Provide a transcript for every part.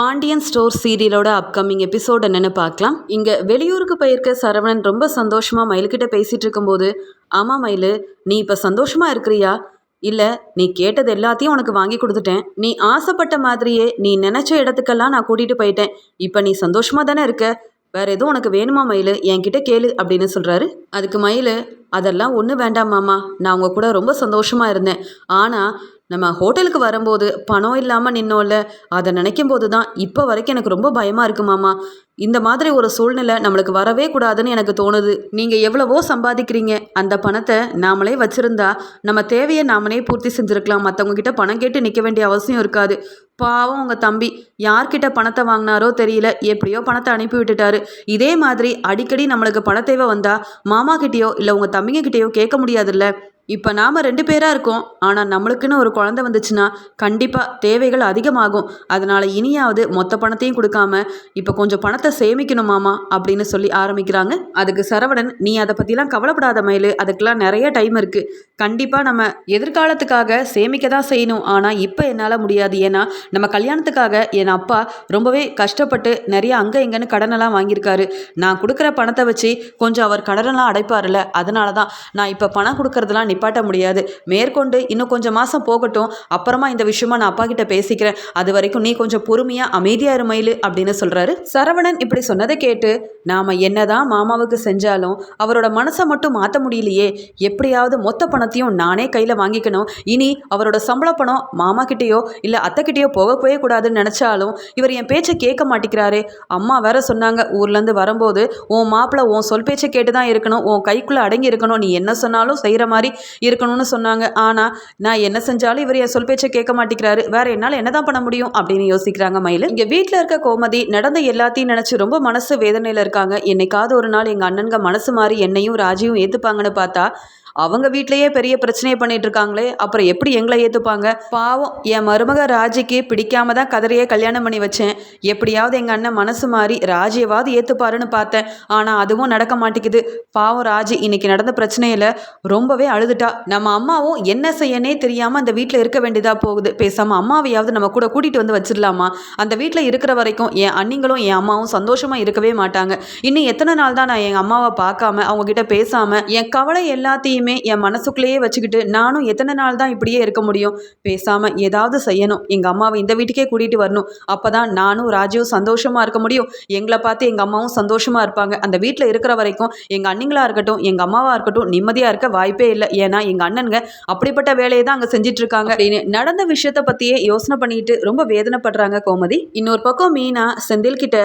Pandian store சீரியலோட upcoming episode என்னன்னு பார்க்கலாம். இங்கே வெளியூருக்கு போயிருக்க சரவணன் ரொம்ப சந்தோஷமாக மயில்கிட்ட பேசிகிட்டு இருக்கும்போது ஆமாம் மயிலு நீ இப்போ சந்தோஷமாக இருக்கிறியா? இல்லை நீ கேட்டது எல்லாத்தையும் உனக்கு வாங்கி கொடுத்துட்டேன். நீ ஆசைப்பட்ட மாதிரியே நீ நினச்ச இடத்துக்கெல்லாம் நான் கூட்டிகிட்டு போயிட்டேன். இப்போ நீ சந்தோஷமாக தானே இருக்க? வேற எதுவும் உனக்கு வேணுமா மயில்? என்கிட்ட கேளு அப்படின்னு சொல்கிறாரு அதுக்கு மயில் அதெல்லாம் ஒன்றும் வேண்டாம் மாமா. நான் உங்கள் கூட ரொம்ப சந்தோஷமாக இருந்தேன். ஆனால் நம்ம ஹோட்டலுக்கு வரும்போது பணம் இல்லாமல் நின்னோம்ல அதை நினைக்கும் போது தான் இப்போ வரைக்கும் எனக்கு ரொம்ப பயமாக இருக்கு மாமா. இந்த மாதிரி ஒரு சூழ்நிலை நம்மளுக்கு வரவே கூடாதுன்னு எனக்கு தோணுது. நீங்கள் எவ்வளவோ சம்பாதிக்கிறீங்க. அந்த பணத்தை நாமளே வச்சுருந்தா நம்ம தேவையை நாமளே பூர்த்தி செஞ்சுருக்கலாம். மற்றவங்ககிட்ட பணம் கேட்டு நிற்க வேண்டிய அவசியம் இருக்காது. பாவம் உங்கள் தம்பி. யார்கிட்ட பணத்தை வாங்கினாரோ தெரியல. எப்படியோ பணத்தை அனுப்பி விட்டுட்டாரு. இதே மாதிரி அடிக்கடி நம்மளுக்கு பண தேவை வந்தால் மாமா கிட்டேயோ இல்லை உங்கள் தம்பிங்க கிட்டேயோ கேட்க முடியாதுல்ல. இப்போ நாம் ரெண்டு பேராக இருக்கோம். ஆனால் நம்மளுக்குன்னு ஒரு குழந்தை வந்துச்சுன்னா கண்டிப்பாக தேவைகள் அதிகமாகும். அதனால் இனியாவது மொத்த பணத்தையும் கொடுக்காம இப்போ கொஞ்சம் பணத்தை சேமிக்கணும் மாமா அப்படின்னு சொல்லி ஆரம்பிக்கிறாங்க. அதுக்கு சரவணன் நீ அதை பற்றிலாம் கவலைப்படாத மயில். அதுக்கெல்லாம் நிறைய டைம் இருக்குது கண்டிப்பாக நம்ம எதிர்காலத்துக்காக சேமிக்க தான் செய்யணும். ஆனால் இப்போ என்னால் முடியாது. ஏன்னா நம்ம கல்யாணத்துக்காக என் அப்பா ரொம்பவே கஷ்டப்பட்டு நிறைய அங்கே இங்கேன்னு கடனெல்லாம் வாங்கியிருக்காரு. நான் கொடுக்குற பணத்தை வச்சு கொஞ்சம் அவர் கடனெல்லாம் அடைப்பார்ல அதனால தான் நான் இப்போ பணம் கொடுக்கறதெல்லாம் நிப்பாட்ட முடியாது. மேற்கொண்டு இன்னும் கொஞ்சம் மாதம் போகட்டும். அப்புறமா இந்த விஷயமா நான் அப்பா கிட்ட பேசிக்கிறேன். அது வரைக்கும் நீ கொஞ்சம் பொறுமையாக அமைதியாக இருமையில் அப்படின்னு சொல்கிறாரு சரவணன் இப்படி சொன்னதை கேட்டு நாம் என்னதான் மாமாவுக்கு செஞ்சாலும் அவரோட மனசை மட்டும் மாற்ற முடியலையே. எப்படியாவது மொத்த பணத்தையும் நானே கையில் வாங்கிக்கணும். இனி அவரோட சம்பள பணம் மாமா கிட்டேயோ இல்லை அத்தை போக போகவே கூடாதுன்னு நினச்சாலும் இவர் என் பேச்சை கேட்க மாட்டேங்கிறாரே. அம்மா வேற சொன்னாங்க ஊர்லேருந்து வரும்போது உன் மாப்பிள்ளை உன் சொல் பேச்சை கேட்டு தான் இருக்கணும். உன் கைக்குள்ளே அடங்கி இருக்கணும். நீ என்ன சொன்னாலும் செய்கிற மாதிரி இருக்கணும்னு சொன்னாங்க. ஆனால் நான் என்ன செஞ்சாலும் இவர் என் சொல் பேச்சை கேட்க மாட்டேங்கிறாரு. வேற என்னால் என்னதான் பண்ண முடியும்? அப்படின்னு யோசிக்கிறாங்க மயில். இங்கே வீட்டில் இருக்க கோமதி நடந்த எல்லாத்தையும் நினச்சி ரொம்ப மனசு வேதனையில் இருக்காங்க. என்னைக்காவது ஒரு நாள் எங்கள் அண்ணனுங்க மனசு மாறி என்னையும் ராஜியும் ஏற்றுப்பாங்கன்னு பார்த்தா அவங்க வீட்லயே பெரிய பிரச்சனையை பண்ணிட்டு இருக்காங்களே அப்புறம் எப்படி எங்களை ஏற்றுப்பாங்க பாவம் என் மருமக ராஜிக்கு பிடிக்காம தான் கதறையே கல்யாணம் பண்ணி வச்சேன். எப்படியாவது எங்கள் அண்ணன் மனசு மாறி ராஜியவாவது ஏற்றுப்பாருன்னு பார்த்தேன். ஆனால் அதுவும் நடக்க மாட்டேங்குது. பாவம் ராஜி இன்னைக்கு நடந்த பிரச்சனையில் ரொம்பவே அழுதுட்டா. நம்ம அம்மாவும் என்ன செய்யனே தெரியாமல் அந்த வீட்டில் இருக்க வேண்டியதாக போகுது. பேசாமல் அம்மாவையாவது நம்ம கூட கூட்டிகிட்டு வந்து வச்சிடலாமா? அந்த வீட்டில் இருக்கிற வரைக்கும் என் அண்ணிங்களும் என் அம்மாவும் சந்தோஷமாக இருக்கவே மாட்டாங்க. இன்னும் எத்தனை நாள் தான் நான் எங்கள் அம்மாவை பார்க்காம அவங்க கிட்ட பேசாமல் என் கவலை எல்லாத்தையும் என் மனசுக்குள்ளேயே வச்சுக்கிட்டு நானும் எத்தனை நாள் தான் இப்படியே இருக்க முடியும்? பேசாமல் ஏதாவது செய்யணும். எங்கள் அம்மாவை இந்த வீட்டுக்கே கூட்டிகிட்டு வரணும். அப்போ தான் நானும் ராஜுவும் சந்தோஷமாக இருக்க முடியும். எங்களை பார்த்து எங்கள் அம்மாவும் சந்தோஷமாக இருப்பாங்க. அந்த வீட்டில் இருக்கிற வரைக்கும் எங்கள் அண்ணிங்களாக இருக்கட்டும் எங்கள் அம்மாவாக இருக்கட்டும் நிம்மதியாக இருக்க வாய்ப்பே இல்லை. ஏன்னா எங்கள் அண்ணனுங்க அப்படிப்பட்ட வேலையை தான் அங்கே செஞ்சிட்ருக்காங்க. அப்படின்னு நடந்த விஷயத்தை பற்றியே யோசனை பண்ணிட்டு ரொம்ப வேதனைப்படுறாங்க கோமதி. இன்னொரு பக்கம் மீனா செந்தில் கிட்ட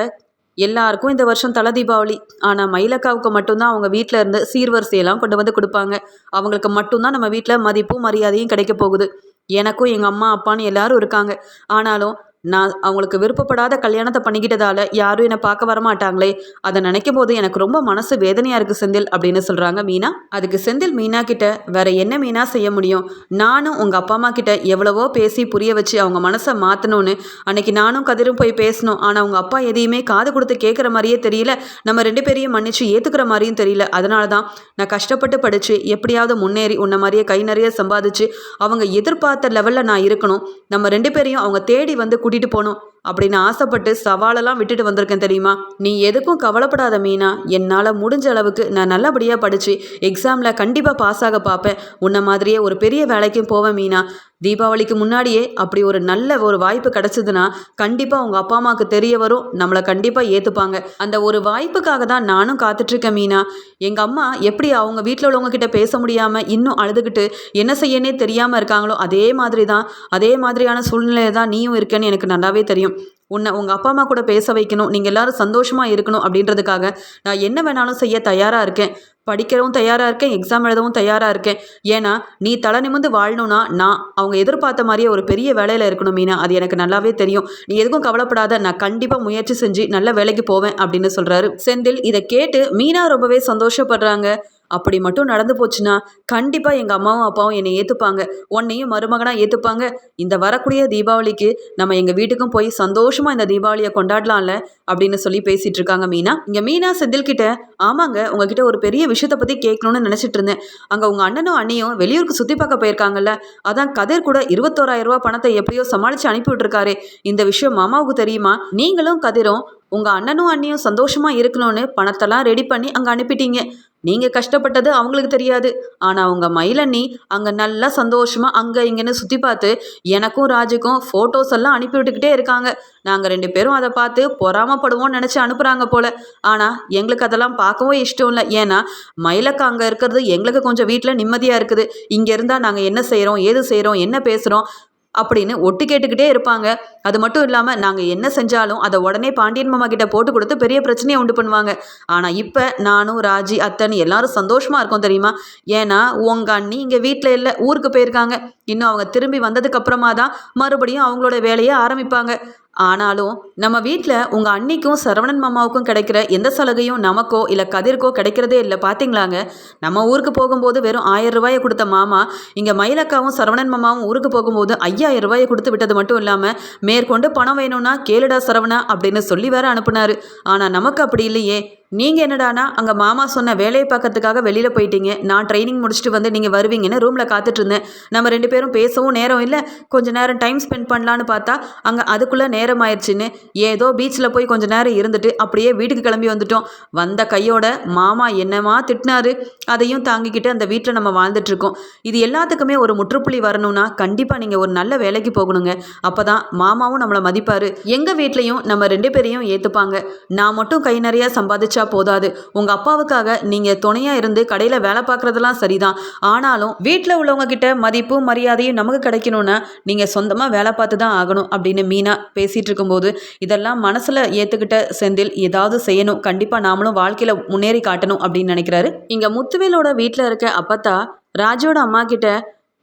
எல்லாருக்கும் இந்த வருஷம் தலை தீபாவளி. ஆனால் மயிலக்காவுக்கு மட்டும்தான் அவங்க வீட்டில் இருந்து சீர்வரிசையெல்லாம் கொண்டு வந்து கொடுப்பாங்க. அவங்களுக்கு மட்டும்தான் நம்ம வீட்டில் மதிப்பும் மரியாதையும் கிடைக்க போகுது. எனக்கும் எங்கள் அம்மா அப்பான்னு எல்லாரும் இருக்காங்க. ஆனாலும் நான் அவங்களுக்கு விருப்பப்படாத கல்யாணத்தை பண்ணிக்கிட்டதால யாரும் என்னை பார்க்க வரமாட்டாங்களே. அதை நினைக்கும் போது எனக்கு ரொம்ப மனசு வேதனையாக இருக்குது செந்தில் அப்படின்னு சொல்கிறாங்க மீனா. அதுக்கு செந்தில் மீனா கிட்ட வேற என்ன மீனா செய்ய முடியும்? நானும் உங்கள் அப்பா அம்மா கிட்ட எவ்வளவோ பேசி புரிய வச்சு அவங்க மனசை மாற்றணும்னு அன்னைக்கு நானும் கதிரும் போய் பேசணும். ஆனால் அவங்க அப்பா எதையுமே காது கொடுத்து கேட்குற மாதிரியே தெரியல. நம்ம ரெண்டு பேரையும் மன்னிச்சு ஏற்றுக்கிற மாதிரியும் தெரியல. அதனால தான் நான் கஷ்டப்பட்டு படித்து எப்படியாவது முன்னேறி உன்ன மாதிரியே கை நிறைய சம்பாதிச்சு அவங்க எதிர்பார்த்த லெவலில் நான் இருக்கணும். நம்ம ரெண்டு பேரையும் அவங்க தேடி வந்து குடி கூட்டிகிட்டு போகணும். அப்படின்னு ஆசைப்பட்டு சவாலெல்லாம் விட்டுட்டு வந்திருக்கேன் தெரியுமா? நீ எதுக்கும் கவலைப்படாத மீனா. என்னால் முடிஞ்ச அளவுக்கு நான் நல்லபடியாக படித்து எக்ஸாமில் கண்டிப்பாக பாஸ் ஆக பார்ப்பேன். உன்னை மாதிரியே ஒரு பெரிய வேலைக்கும் போவேன் மீனா. தீபாவளிக்கு முன்னாடியே அப்படி ஒரு நல்ல ஒரு வாய்ப்பு கிடச்சிதுன்னா கண்டிப்பாக உங்கள் அப்பா அம்மாவுக்கு தெரிய வரும். நம்மளை கண்டிப்பாக ஏற்றுப்பாங்க அந்த ஒரு வாய்ப்புக்காக தான் நானும் காத்துட்ருக்கேன் மீனா. எங்கள் அம்மா எப்படி அவங்க வீட்டில் உள்ளவங்கக்கிட்ட பேச முடியாமல் இன்னும் அழுதுகிட்டு என்ன செய்யனே தெரியாமல் இருக்காங்களோ அதே மாதிரி தான் அதே மாதிரியான சூழ்நிலை தான் நீயும் இருக்கேன்னு எனக்கு நல்லாவே தெரியும். உன்னை உங்கள் அப்பா அம்மா கூட பேச வைக்கணும் நீங்கள் எல்லாரும் சந்தோஷமாக இருக்கணும் அப்படின்றதுக்காக நான் என்ன வேணாலும் செய்ய தயாராக இருக்கேன். படிக்கவும் தயாராக இருக்கேன் எக்ஸாம் எழுதவும் தயாராக இருக்கேன். ஏன்னா நீ தலை நிமிந்து வாழணும்னா நான் அவங்க எதிர்பார்த்த மாதிரியே ஒரு பெரிய வேலையில் இருக்கணும் மீனா. அது எனக்கு நல்லாவே தெரியும். நீ எதுக்கும் கவலைப்படாத நான் கண்டிப்பாக முயற்சி செஞ்சு நல்ல வேலைக்கு போவேன் அப்படின்னு சொல்கிறாரு செந்தில் இதை கேட்டு மீனா ரொம்பவே சந்தோஷப்படுறாங்க. அப்படி மட்டும் நடந்து போச்சுன்னா கண்டிப்பாக எங்கள் அம்மாவும் அப்பாவும் என்னை ஏற்றுப்பாங்க உன்னையும் மருமகனாக ஏற்றுப்பாங்க இந்த வரக்கூடிய தீபாவளிக்கு நம்ம எங்கள் வீட்டுக்கும் போய் சந்தோஷமாக இந்த தீபாவளியை கொண்டாடலாம்ல அப்படின்னு சொல்லி பேசிகிட்டு இருக்காங்க மீனா. இங்கே மீனா செந்தில் கிட்ட ஆமாங்க உங்ககிட்ட ஒரு பெரிய விஷயத்தை பற்றி கேட்கணும்னு நினச்சிட்டு இருந்தேன். அங்கே உங்கள் அண்ணனும் அண்ணியும் வெளியூருக்கு சுற்றி பார்க்க போயிருக்காங்கல்ல அதான் கதிர் கூட இருபத்தோராயிரம் ரூபா பணத்தை எப்படியோ சமாளித்து அனுப்பிவிட்டுருக்காரு இந்த விஷயம் மாமாவுக்கு தெரியுமா? நீங்களும் கதிரும் உங்கள் அண்ணனும் அண்ணியும் சந்தோஷமாக இருக்கணும்னு பணத்தெல்லாம் ரெடி பண்ணி அங்கே அனுப்பிட்டீங்க. நீங்கள் கஷ்டப்பட்டது அவங்களுக்கு தெரியாது. ஆனால் உங்கள் மயிலண்ணி அங்கே நல்லா சந்தோஷமாக அங்கே இங்கேன்னு சுற்றி பார்த்து எனக்கும் ராஜுக்கும் ஃபோட்டோஸ் எல்லாம் அனுப்பி விட்டுக்கிட்டே இருக்காங்க. நாங்கள் ரெண்டு பேரும் அதை பார்த்து பொறாமப்படுவோம்னு நினச்சி அனுப்புகிறாங்க போல. ஆனால் எங்களுக்கு அதெல்லாம் பார்க்கவும் இஷ்டம் இல்லை. ஏன்னா மயிலக்கா அங்கே இருக்கிறது எங்களுக்கு கொஞ்சம் வீட்டில் நிம்மதியாக இருக்குது. இங்கே இருந்தால் நாங்கள் என்ன செய்கிறோம் ஏது செய்கிறோம் என்ன பேசுகிறோம் அப்படின்னு ஒட்டு கேட்டுக்கிட்டே இருப்பாங்க. அது மட்டும் இல்லாமல் நாங்கள் என்ன செஞ்சாலும் அதை உடனே பாண்டியன் மாமா கிட்ட போட்டு கொடுத்து பெரிய பிரச்சனையை உண்டு பண்ணுவாங்க. ஆனால் இப்போ நானும் ராஜி அத்தன் எல்லாரும் சந்தோஷமாக இருக்கோம் தெரியுமா? ஏன்னா உங்கள் அண்ணி இங்கே வீட்டில் இல்லை ஊருக்கு போயிருக்காங்க. இன்னும் அவங்க திரும்பி வந்ததுக்கு அப்புறமா தான் மறுபடியும் அவங்களோட வேலையை ஆரம்பிப்பாங்க. ஆனாலும் நம்ம வீட்டில் உங்கள் அன்னைக்கும் சரவணன் மாமாவுக்கும் கிடைக்கிற எந்த சலுகையும் நமக்கோ இல்லை கதிர்க்கோ கிடைக்கிறதே இல்லை பார்த்தீங்களாங்க நம்ம ஊருக்கு போகும்போது வெறும் ஆயிரம் ரூபாயை கொடுத்த மாமா இங்கே மயிலக்காவும் சரவணன் மாமாவும் ஊருக்கு போகும்போது ஐயாயிரம் ரூபாயை கொடுத்து விட்டது மட்டும் இல்லாமல் மேற்கொண்டு பணம் வேணும்னா கேளுடா சரவணா அப்படின்னு சொல்லி வேற அனுப்புனார். ஆனால் நமக்கு அப்படி இல்லையே. நீங்கள் என்னடானா அங்கே மாமா சொன்ன வேலையை பார்க்கறதுக்காக வெளியில் போயிட்டீங்க. நான் ட்ரைனிங் முடிச்சுட்டு வந்து நீங்கள் வருவீங்கன்னு ரூமில் காத்துட்டு இருந்தேன். நம்ம ரெண்டு பேரும் பேசவும் நேரம் இல்லை. கொஞ்சம் நேரம் டைம் ஸ்பெண்ட் பண்ணலான்னு பார்த்தா அங்கே அதுக்குள்ளே நேரம் ஆயிடுச்சுன்னு. ஏதோ பீச்சில் போய் கொஞ்ச நேரம் இருந்துட்டு அப்படியே வீட்டுக்கு கிளம்பி வந்துட்டோம். வந்த கையோட மாமா என்னமா திட்டினாரு? அதையும் தாங்கிக்கிட்டு அந்த வீட்டில் நம்ம வாழ்ந்துட்டுருக்கோம் இது எல்லாத்துக்குமே ஒரு முற்றுப்புள்ளி வரணும்னா கண்டிப்பாக நீங்கள் ஒரு நல்ல வேலைக்கு போகணுங்க. அப்போ தான் மாமாவும் நம்மளை மதிப்பார். எங்கள் வீட்லேயும் நம்ம ரெண்டு பேரையும் ஏற்றுப்பாங்க நான் மட்டும் கை நிறையா சம்பாதிச்சா போதாது. உங்கள் அப்பாவுக்காக நீங்கள் துணையாக இருந்து கடையில் வேலை பார்க்குறதெல்லாம் சரிதான். ஆனாலும் வீட்டில் உள்ளவங்க கிட்ட மதிப்பும் மரியாதையும் நமக்கு கிடைக்கணும்னா நீங்கள் சொந்தமாக வேலை பார்த்து தான் ஆகணும் அப்படின்னு மீனா பேசிகிட்டு இருக்கும்போது இதெல்லாம் மனசில் ஏற்றுக்கிட்ட செந்தில் ஏதாவது செய்யணும். கண்டிப்பாக நாமளும் வாழ்க்கையில் முன்னேறி காட்டணும் அப்படின்னு நினைக்கிறாரு. இங்கே முத்துவேலோட வீட்டில் இருக்க அப்பத்தா ராஜோட அம்மா கிட்ட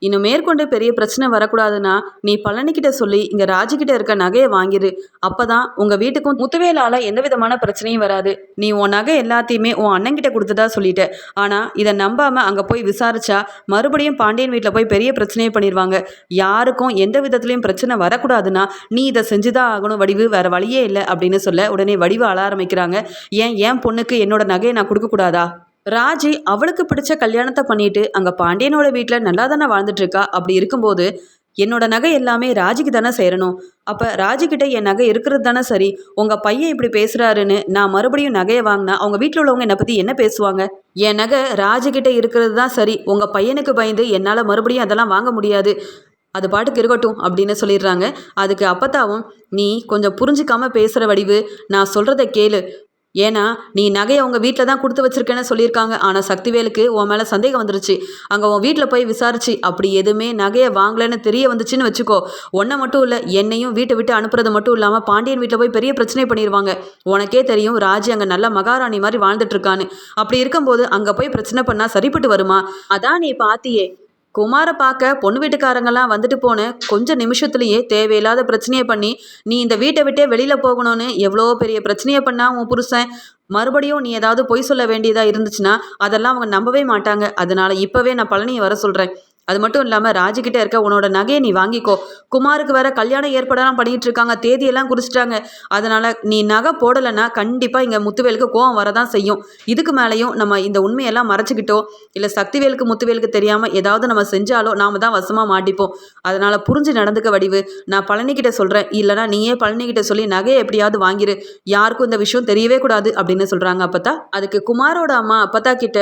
இன்னும் மேற்கொண்டு பெரிய பிரச்சனை வரக்கூடாதுன்னா நீ பழனிக்கிட்ட சொல்லி இங்கே ராஜிக்கிட்ட இருக்க நகையை வாங்கிடு அப்போ தான் உங்கள் வீட்டுக்கும் முத்துவேலால் எந்த விதமான பிரச்சனையும் வராது. நீ உன் நகை எல்லாத்தையுமே உன் அண்ணன்கிட்ட கொடுத்ததா சொல்லிட்ட. ஆனால் இதை நம்பாமல் அங்கே போய் விசாரிச்சா மறுபடியும் பாண்டியன் வீட்டில் போய் பெரிய பிரச்சனையை பண்ணிடுவாங்க யாருக்கும் எந்த விதத்துலையும் பிரச்சனை வரக்கூடாதுன்னா நீ இதை செஞ்சுதான் ஆகணும் வடிவு வேறு வழியே இல்லை அப்படின்னு சொல்ல உடனே வடிவு அழ ஆரம்பிக்கிறாங்க. ஏன் என் பொண்ணுக்கு என்னோட நகையை நான் கொடுக்கக்கூடாதா? ராஜி அவளுக்கு பிடிச்ச கல்யாணத்தை பண்ணிட்டு அங்கே பாண்டியனோட வீட்டில் நல்லா தானே வாழ்ந்துட்டு இருக்கா அப்படி இருக்கும்போது என்னோட நகை எல்லாமே ராஜிக்கு தானே சேரணும். அப்போ ராஜிக்கிட்ட என் நகை இருக்கிறது தானே சரி. உங்கள் பையன் இப்படி பேசுகிறாருன்னு நான் மறுபடியும் நகையை வாங்கினா அவங்க வீட்டில் உள்ளவங்க என்னை பற்றி என்ன பேசுவாங்க? என் நகை ராஜிக்கிட்ட இருக்கிறது தான் சரி. உங்கள் பையனுக்கு பயந்து என்னால் மறுபடியும் அதெல்லாம் வாங்க முடியாது. அது பாட்டுக்கு இருக்கட்டும் அப்படின்னு சொல்லிடுறாங்க. அதுக்கு அப்பத்தாவும் நீ கொஞ்சம் புரிஞ்சிக்காம பேசுகிற வடிவு. நான் சொல்கிறத கேளு. ஏன்னா நீ நகையை உங்கள் வீட்டில் தான் கொடுத்து வச்சிருக்கேன்னு சொல்லியிருக்காங்க. ஆனால் சக்திவேலுக்கு உன் மேலே சந்தேகம் வந்துருச்சு. அங்கே உன் வீட்டில் போய் விசாரிச்சு அப்படி எதுவுமே நகையை வாங்கலைன்னு தெரிய வந்துச்சுன்னு வச்சுக்கோ. ஒன்றை மட்டும் இல்லை என்னையும் வீட்டை விட்டு அனுப்புறது மட்டும் இல்லாமல் பாண்டியன் வீட்டில் போய் பெரிய பிரச்சனை பண்ணிடுவாங்க உனக்கே தெரியும் ராஜி அங்கே நல்ல மகாராணி மாதிரி வாழ்ந்துட்டு இருக்கான்னு. அப்படி இருக்கும்போது அங்கே போய் பிரச்சனை பண்ணால் சரிப்பட்டு வருமா? அதான் நீ பாத்தியே. குமாரை பார்க்க பொண்ணு வீட்டுக்காரங்கெல்லாம் வந்துட்டு போன கொஞ்ச நிமிஷத்துலேயே தேவையில்லாத பிரச்சனையை பண்ணி நீ இந்த வீட்டை விட்டே வெளியில் போகணும்னு எவ்வளோ பெரிய பிரச்சனையை பண்ணா உன் புருஷன்? மறுபடியும் நீ ஏதாவது பொய் சொல்ல வேண்டியதாக இருந்துச்சுன்னா அதெல்லாம் அவங்க நம்பவே மாட்டாங்க. அதனால் இப்போவே நான் பழனியை வர சொல்கிறேன் அது மட்டும் இல்லாமல் ராஜுக்கிட்ட இருக்க உன்னோட நகையை நீ வாங்கிக்கோ. குமாருக்கு வேற கல்யாணம் ஏற்பாடெல்லாம் பண்ணிட்டு இருக்காங்க. தேதியெல்லாம் குறிச்சிட்டாங்க. அதனால நீ நகை போடலைன்னா கண்டிப்பாக இங்கே முத்துவேலுக்கு கோவம் வரதான் செய்யும். இதுக்கு மேலேயும் நம்ம இந்த உண்மையெல்லாம் மறைச்சிக்கிட்டோ இல்லை சக்திவேலுக்கு முத்துவேலுக்கு தெரியாமல் ஏதாவது நம்ம செஞ்சாலோ நாம தான் வசமாக மாட்டிப்போம். அதனால புரிஞ்சு நடந்துக்க வடிவு. நான் பழனிக்கிட்ட சொல்கிறேன் இல்லைனா நீயே பழனிக்கிட்ட சொல்லி நகையை எப்படியாவது வாங்கிரு. யாருக்கும் இந்த விஷயம் தெரியவே கூடாது அப்படின்னு சொல்கிறாங்க அப்பத்தா. அதுக்கு குமாரோட அம்மா அப்பத்தா கிட்ட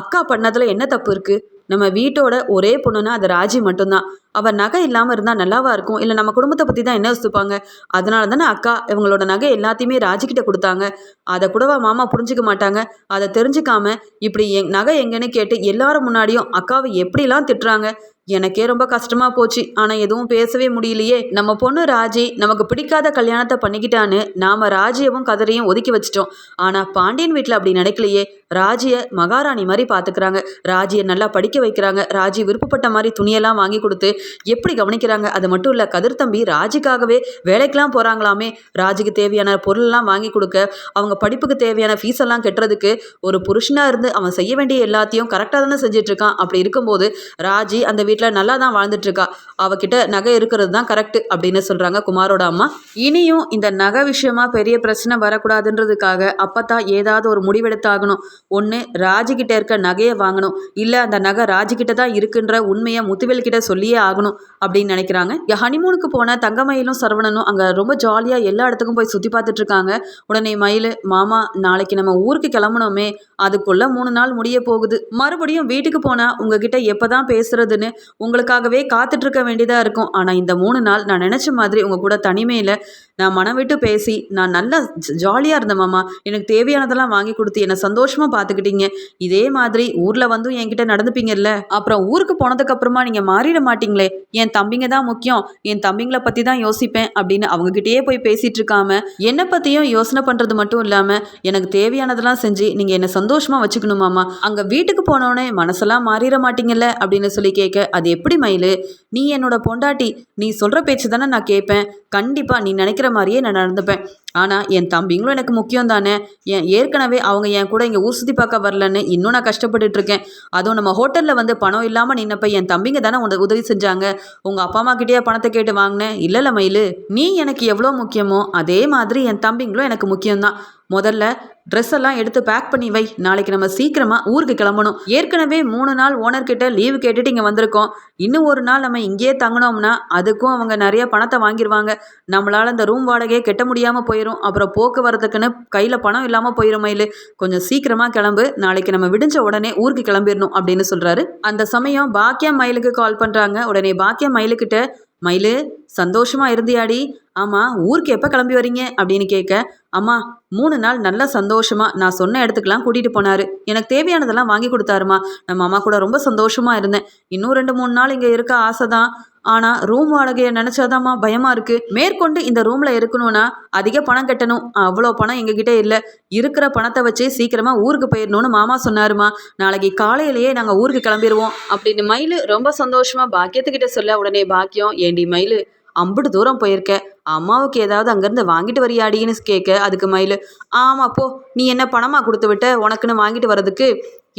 அக்கா பண்ணதில் என்ன தப்பு இருக்குது நம்ம வீட்டோட ஒரே பொண்ணுன்னா அது ராஜி மட்டும்தான். அவள் நகை இல்லாமல் இருந்தால் நல்லாவா இருக்கும்? இல்லை நம்ம குடும்பத்தை பற்றி தான் என்ன யோசிப்பாங்க? அதனால தானே அக்கா இவங்களோட நகை எல்லாத்தையுமே ராஜிக்கிட்ட கொடுத்தாங்க. அதை கூடவா மாமா புரிஞ்சிக்க மாட்டாங்க? அதை தெரிஞ்சுக்காம இப்படி எங் நகை எங்கன்னு கேட்டு எல்லாரும் முன்னாடியும் அக்காவை எப்படிலாம் திட்டுறாங்க? எனக்கே ரொம்ப கஷ்டமா போச்சு. ஆனா எதுவும் பேசவே முடியலையே. நம்ம பொண்ணு ராஜி நமக்கு பிடிக்காத கல்யாணத்தை பண்ணிக்கிட்டான்னு நாம ராஜியவும் கதரையும் ஒதுக்கி வச்சிட்டோம். ஆனா பாண்டியன் வீட்டில் அப்படி நடக்கலையே. ராஜியை மகாராணி மாதிரி பார்த்துக்கிறாங்க ராஜியை நல்லா படிக்க வைக்கிறாங்க. ராஜி விருப்பப்பட்ட மாதிரி துணியெல்லாம் வாங்கி கொடுத்து எப்படி கவனிக்கிறாங்க? அது மட்டும் இல்லை கதிர் தம்பி ராஜிக்காகவே வேலைக்கெல்லாம் போகிறாங்களாமே ராஜிக்கு தேவையான பொருளெல்லாம் வாங்கி கொடுக்க அவங்க படிப்புக்கு தேவையான ஃபீஸ் எல்லாம் கட்டுறதுக்கு ஒரு புருஷனாக இருந்து அவன் செய்ய வேண்டிய எல்லாத்தையும் கரெக்டாக தானே செஞ்சுட்டு இருக்கான். அப்படி இருக்கும்போது ராஜி அந்த வீட்டில் நல்லா தான் வாழ்ந்துட்டுருக்கா. அவகிட்ட நகை இருக்கிறது தான் கரெக்ட் அப்படின்னு சொல்கிறாங்க குமாரோட அம்மா. இனியும் இந்த நகை விஷயமா பெரிய பிரச்சனை வரக்கூடாதுன்றதுக்காக அப்பதான் ஏதாவது ஒரு முடிவெடுத்தாகணும். ஒன்று ராஜிக்கிட்ட இருக்க நகையை வாங்கணும். இல்லை அந்த நகை ராஜிக்கிட்ட தான் இருக்குன்ற உண்மையை முத்துவேல் கிட்ட சொல்லியே ஆகணும் அப்படின்னு நினைக்கிறாங்க. இங்க ஹனிமூனுக்கு போன தங்கமயிலும் சரவணனும் அங்கே ரொம்ப ஜாலியாக எல்லா இடத்துக்கும் போய் சுற்றி பார்த்துட்டு இருக்காங்க உடனே மயில் மாமா நாளைக்கு நம்ம ஊருக்கு கிளம்பணுமே. அதுக்குள்ள மூணு நாள் முடிய போகுது. மறுபடியும் வீட்டுக்கு போனால் உங்ககிட்ட எப்போ தான் பேசுறதுன்னு உங்களுக்காகவே காத்துட்ருக்க வேண்டியதாக இருக்கும். ஆனால் இந்த மூணு நாள் நான் நினச்ச மாதிரி உங்கள் கூட தனிமையில் நான் மனம் விட்டு பேசி நான் நல்லா ஜாலியாக இருந்தேன் மாமா. எனக்கு தேவையானதெல்லாம் வாங்கி கொடுத்து என்னை சந்தோஷமாக பார்த்துக்கிட்டீங்க இதே மாதிரி ஊரில் வந்தும் என்கிட்ட நடந்துப்பீங்கல்ல. அப்புறம் ஊருக்கு போனதுக்கப்புறமா நீங்கள் மாறிட மாட்டீங்களே. என் தம்பிங்க தான் முக்கியம். என் தம்பிங்களை பற்றி தான் யோசிப்பேன் அப்படின்னு அவங்கக்கிட்டேயே போய் பேசிகிட்டு இருக்காம என்னை பற்றியும் யோசனை பண்ணுறது மட்டும் இல்லாமல் எனக்கு தேவையானதெல்லாம் செஞ்சு நீங்கள் என்னை சந்தோஷமாக வச்சுக்கணுமாமா அங்கே வீட்டுக்கு போனோடனே மனசெல்லாம் மாறிட மாட்டீங்கல்ல அப்படின்னு சொல்லி கேட்க அது எப்படி மயிலு? நீ என்னோட பொண்டாட்டி. நீ சொல்கிற பேச்சு தானே நான் கேட்பேன். கண்டிப்பாக நீ நினைக்கிற மாதிரியே நான் நடந்துப்பேன். ஆனால் என் தம்பிங்களும் எனக்கு முக்கியம் தானே? என் ஏற்கனவே அவங்க என் கூட இங்கே ஊர் சுற்றி பார்க்க வரலன்னு இன்னும் நான் கஷ்டப்பட்டுட்டு இருக்கேன். அதுவும் நம்ம ஹோட்டலில் வந்து பணம் இல்லாமல் நின்னப்ப என் தம்பிங்க தானே உனக்கு உதவி செஞ்சாங்க. உங்கள் அப்பா அம்மா கிட்டேயே பணத்தை கேட்டு வாங்கினேன்? இல்லைல்ல மயிலு. நீ எனக்கு எவ்வளோ முக்கியமோ அதே மாதிரி என் தம்பிங்களும் எனக்கு முக்கியம்தான். முதல்ல ட்ரெஸ் எல்லாம் எடுத்து பேக் பண்ணி வை. நாளைக்கு நம்ம சீக்கிரமாக ஊருக்கு கிளம்பணும். ஏற்கனவே மூணு நாள் ஓனர்கிட்ட லீவு கேட்டுட்டு இங்கே வந்திருக்கோம். இன்னும் ஒரு நாள் நம்ம இங்கேயே தங்கினோம்னா அதுக்கும் அவங்க நிறைய பணத்தை வாங்கிடுவாங்க நம்மளால் அந்த ரூம் வாடகையை கெட்ட முடியாமல் போயிடும் அப்புறம் போக்குவரத்துக்குன்னு கையில் பணம் இல்லாமல் போயிடும் மயில். கொஞ்சம் சீக்கிரமாக கிளம்பு. நாளைக்கு நம்ம விடிஞ்ச உடனே ஊருக்கு கிளம்பிடணும் அப்படின்னு சொல்கிறாரு அந்த சமயம் பாக்கியா மயிலுக்கு கால் பண்ணுறாங்க உடனே பாக்கியா மயிலுக்கிட்ட மயிலு சந்தோஷமா இருந்தியாடி. ஆமாம் ஊருக்கு எப்போ கிளம்பி வரீங்க? அப்படின்னு கேட்க அம்மா மூணு நாள் நல்லா சந்தோஷமா நான் சொன்ன இடத்துக்குலாம் கூட்டிகிட்டு போனாரு. எனக்கு தேவையானதெல்லாம் வாங்கி கொடுத்தாருமா. நம்ம அம்மா கூட ரொம்ப சந்தோஷமா இருந்தேன். இன்னும் ரெண்டு மூணு நாள் இங்கே இருக்க ஆசை தான் ஆனால் ரூம் வாடகையை நினச்சாதாம்மா பயமாக இருக்குது மேற்கொண்டு இந்த ரூமில் இருக்கணும்னா அதிக பணம் கட்டணும். அவ்வளோ பணம் எங்ககிட்ட இல்லை. இருக்கிற பணத்தை வச்சு சீக்கிரமாக ஊருக்கு போயிடணும்னு மாமா சொன்னாருமா. நாளைக்கு காலையிலேயே நாங்கள் ஊருக்கு கிளம்பிடுவோம் அப்படின்னு மயில் ரொம்ப சந்தோஷமாக பாக்கியத்துக்கிட்ட சொல்ல உடனே பாக்கியம் ஏண்டி மயில் அம்பிட்டு தூரம் போயிருக்க. அம்மாவுக்கு ஏதாவது அங்கேருந்து வாங்கிட்டு வரியாடின்னு கேட்க அதுக்கு மயில் ஆமாம் போ நீ என்ன பணமாக கொடுத்து விட்ட? உனக்குன்னு வாங்கிட்டு வர்றதுக்கு?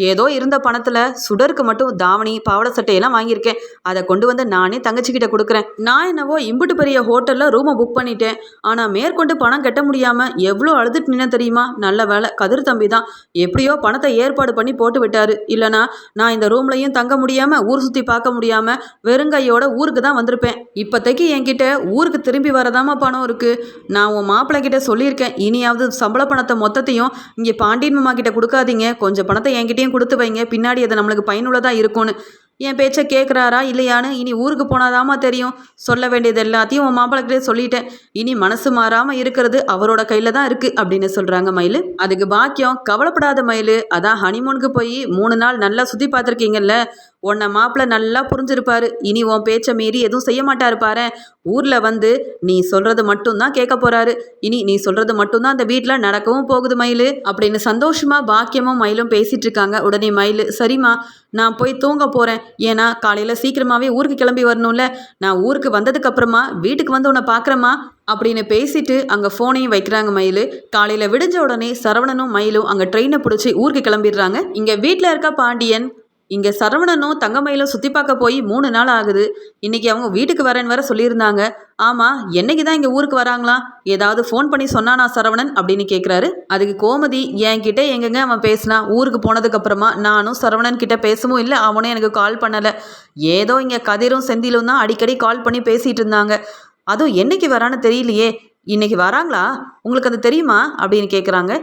ஏதோ இருந்த பணத்தில் சுடருக்கு மட்டும் தாவணி பாவாடை சட்டையெல்லாம் வாங்கியிருக்கேன். அதை கொண்டு வந்து நானே தங்கச்சிக்கிட்ட கொடுக்குறேன். நான் என்னவோ இம்புட்டு பெரிய ஹோட்டலில் ரூமை புக் பண்ணிட்டேன். ஆனால் மேற்கொண்டு பணம் கட்ட முடியாமல் எவ்வளோ அழுதுட்டு நின்ன தெரியுமா? நல்ல வேலை கதிர் தம்பி தான். எப்படியோ பணத்தை ஏற்பாடு பண்ணி போட்டு விட்டாரு. இல்லைனா நான் இந்த ரூம்லையும் தங்க முடியாமல் ஊர் சுற்றி பார்க்க முடியாமல் வெறுங்கையோட ஊருக்கு தான் வந்திருப்பேன். இப்போதைக்கு என்கிட்ட ஊருக்கு திரும்பி வர தாம்மா பணம் இருக்குது நான் உன் மாப்பிள்ளை கிட்ட சொல்லியிருக்கேன். இனியாவது சம்பள பணத்தை மொத்தத்தையும் இங்கே பாண்டியன் மாமா கிட்ட கொடுக்காதீங்க. கொஞ்சம் பணத்தை என்கிட்டயும் கொடுத்து வைங்க. பின்னாடி அது நம்மளுக்கு பயனுள்ளதாக இருக்கும்னு. என் பேச்சை கேட்குறாரா இல்லையான்னு இனி ஊருக்கு போனாதாம்மா தெரியும். சொல்ல வேண்டியது எல்லாத்தையும் உன் மாப்பிள்ளைக்கிட்டே சொல்லிட்டேன். இனி மனசு மாறாமல் இருக்கிறது அவரோட கையில் தான் இருக்குது அப்படின்னு சொல்கிறாங்க மயில். அதுக்கு பாக்கியம் கவலைப்படாத மயில். அதான் ஹனிமூனுக்கு போய் மூணு நாள் நல்லா சுற்றி பார்த்துருக்கீங்கல்ல. உன்னை மாப்பிள்ளை நல்லா புரிஞ்சிருப்பாரு. இனி உன் பேச்சை மீறி எதுவும் செய்ய மாட்டாரு பாரு ஊரில் வந்து நீ சொல்கிறது மட்டும்தான் கேட்க போகிறாரு இனி நீ சொல்கிறது மட்டும்தான் அந்த வீட்டில் நடக்கவும் போகுது மயில். அப்படின்னு சந்தோஷமாக பாக்கியமும் மயிலும் பேசிகிட்டு இருக்காங்க. உடனே மயில் சரிம்மா. நான் போய் தூங்க போகிறேன் ஏன்னா காலையில் சீக்கிரமாகவே ஊருக்கு கிளம்பி வரணும்ல. நான் ஊருக்கு வந்ததுக்கப்புறமா வீட்டுக்கு வந்து உன்னை பார்க்குறேம்மா அப்படின்னு பேசிட்டு அங்கே ஃபோனையும் வைக்கிறாங்க மயில். காலையில் விடிஞ்ச உடனே சரவணனும் மயிலும் அங்கே ட்ரெயினை பிடிச்சி ஊருக்கு கிளம்பிடுறாங்க. இங்கே வீட்டில் இருக்க பாண்டியன் இங்கே சரவணனும் தங்கமயிலும் சுற்றி பார்க்க போய் மூணு நாள் ஆகுது. இன்னைக்கு அவங்க வீட்டுக்கு வரேன்னு வர சொல்லியிருந்தாங்க. ஆமாம் என்னைக்கு தான் இங்கே ஊருக்கு வராங்களாம்? ஏதாவது ஃபோன் பண்ணி சொன்னானா சரவணன் அப்படின்னு கேட்குறாரு அதுக்கு கோமதி என்கிட்ட எங்கெங்க அவன் பேசினா? ஊருக்கு போனதுக்கப்புறமா நானும் சரவணன் கிட்ட பேசவும் இல்லை அவனும் எனக்கு கால் பண்ணலை. ஏதோ இங்கே கதிரும் செந்திலும் தான் அடிக்கடி கால் பண்ணி பேசிகிட்டு இருந்தாங்க. அதுவும் என்னைக்கு வரான்னு தெரியலையே. இன்னைக்கு வராங்களா? உங்களுக்கு அது தெரியுமா? அப்படின்னு கேட்குறாங்க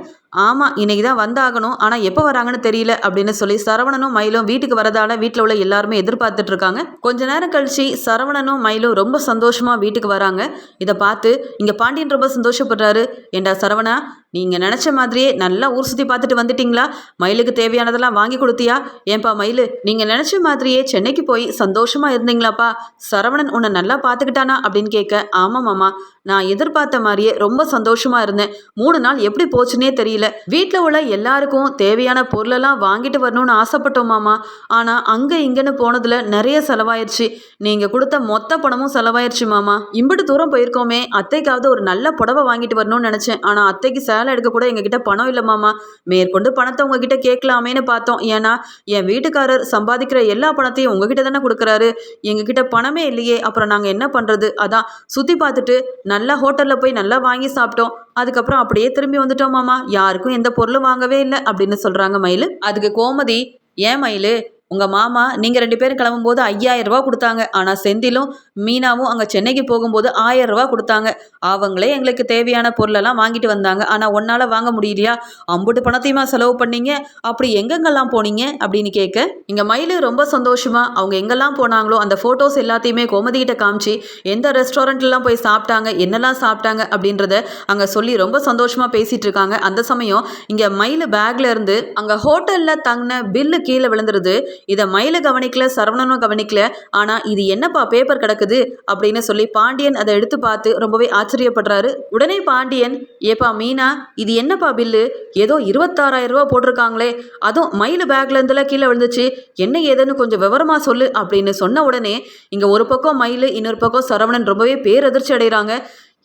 ஆமாம் இன்னைக்கு தான் வந்தாகணும். ஆனால் எப்போ வராங்கன்னு தெரியல அப்படின்னு சொல்லி சரவணனும் மயிலும் வீட்டுக்கு வரதால வீட்டில் உள்ள எல்லாருமே எதிர்பார்த்துட்டு இருக்காங்க. கொஞ்ச நேரம் கழிச்சு சரவணனும் மயிலும் ரொம்ப சந்தோஷமாக வீட்டுக்கு வராங்க. இதை பார்த்து இங்கே பாண்டியன் ரொம்ப சந்தோஷப்படுறாரு. ஏண்டா சரவணா நீங்கள் நினச்ச மாதிரியே நல்லா ஊர் சுற்றி பார்த்துட்டு வந்துட்டீங்களா? மயிலுக்கு தேவையானதெல்லாம் வாங்கி கொடுத்தியா? ஏன்பா மயில் நீங்கள் நினச்ச மாதிரியே சென்னைக்கு போய் சந்தோஷமாக இருந்தீங்களாப்பா? சரவணன் உன்னை நல்லா பார்த்துக்கிட்டானா? அப்படின்னு கேட்க ஆமாம் மாமா நான் எதிர்பார்த்த மாதிரியே ரொம்ப சந்தோஷம் சந்தோஷமாக இருந்தேன். மூணு நாள் எப்படி போச்சுன்னே தெரியல. வீட்டில் உள்ள எல்லாருக்கும் தேவையான பொருளெல்லாம் வாங்கிட்டு வரணும்னு ஆசைப்பட்டோம் மாமா. ஆனால் அங்கே இங்கேன்னு போனதில் நிறைய செலவாயிருச்சு. நீங்கள் கொடுத்த மொத்த பணமும் செலவாயிருச்சு மாமா. இம்பிட்டு தூரம் போயிருக்கோமே. அத்தைக்காவது ஒரு நல்ல புடவை வாங்கிட்டு வரணும்னு நினச்சேன். ஆனால் அத்தைக்கு சேலை எடுக்க கூட எங்ககிட்ட பணம் இல்லை மாமா. மேற்கொண்டு பணத்தை உங்ககிட்ட கேட்கலாமேன்னு பார்த்தோம். ஏன்னா என் வீட்டுக்காரர் சம்பாதிக்கிற எல்லா பணத்தையும் உங்ககிட்ட தானே கொடுக்குறாரு. எங்ககிட்ட பணமே இல்லையே. அப்புறம் நாங்கள் என்ன பண்ணுறது அதான் சுற்றி பார்த்துட்டு நல்லா ஹோட்டலில் போய் நல்லா வாங்கி சாப்பிட்டோம். அதுக்கப்புறம் அப்படியே திரும்பி வந்துட்டோம் மாமா. யாருக்கும் எந்த பொருளும் வாங்கவே இல்லை அப்படின்னு சொல்கிறாங்க மயில். அதுக்கு கோமதி ஏன் மயில்? உங்கள் மாமா நீங்கள் ரெண்டு பேரும் கிளம்பும்போது ஐயாயிரம் ரூபா கொடுத்தாங்க. ஆனால் செந்திலும் மீனாவும் அங்கே சென்னைக்கு போகும்போது ஆயிரம் ரூபா கொடுத்தாங்க. அவங்களே எங்களுக்கு தேவையான பொருளெல்லாம் வாங்கிட்டு வந்தாங்க. ஆனால் ஒன்றால் வாங்க முடியலையா? அம்புட்டு பணத்தையுமா செலவு பண்ணீங்க? அப்படி எங்கெங்கெல்லாம் போனீங்க? அப்படின்னு கேட்க இங்கே மயில் ரொம்ப சந்தோஷமா அவங்க எங்கெல்லாம் போனாங்களோ அந்த ஃபோட்டோஸ் எல்லாத்தையுமே கோமதி கிட்ட காமிச்சு எந்த ரெஸ்டாரண்ட்லாம் போய் சாப்பிட்டாங்க என்னெல்லாம் சாப்பிட்டாங்க? அப்படின்றத அங்கே சொல்லி ரொம்ப சந்தோஷமா பேசிட்டு இருக்காங்க. அந்த சமயம் இங்கே மயில் பேக்ல இருந்து அங்கே ஹோட்டலில் தங்கின பில்லு கீழே விழுந்துருது. இதை மயில கவனிக்கல சரவணனும் கவனிக்கல. ஆனால் இது என்னப்பா பேப்பர் கிடக்குது? அப்படின்னு சொல்லி பாண்டியன் அதை எடுத்து பார்த்து ரொம்பவே ஆச்சரியப்படுறாரு. உடனே பாண்டியன் ஏப்பா மீனா இது என்னப்பா பில்லு ஏதோ இருபத்தாறாயிரம் ரூபா போட்டிருக்காங்களே. அதுவும் மயில் பேக்ல இருந்தெல்லாம் கீழே விழுந்துச்சு. என்ன ஏதுன்னு கொஞ்சம் விவரமா சொல்லு அப்படின்னு சொன்ன உடனே இங்க ஒரு பக்கம் மயில் இன்னொரு பக்கம் சரவணன் ரொம்பவே பேரதிர்ச்சி அடைகிறாங்க.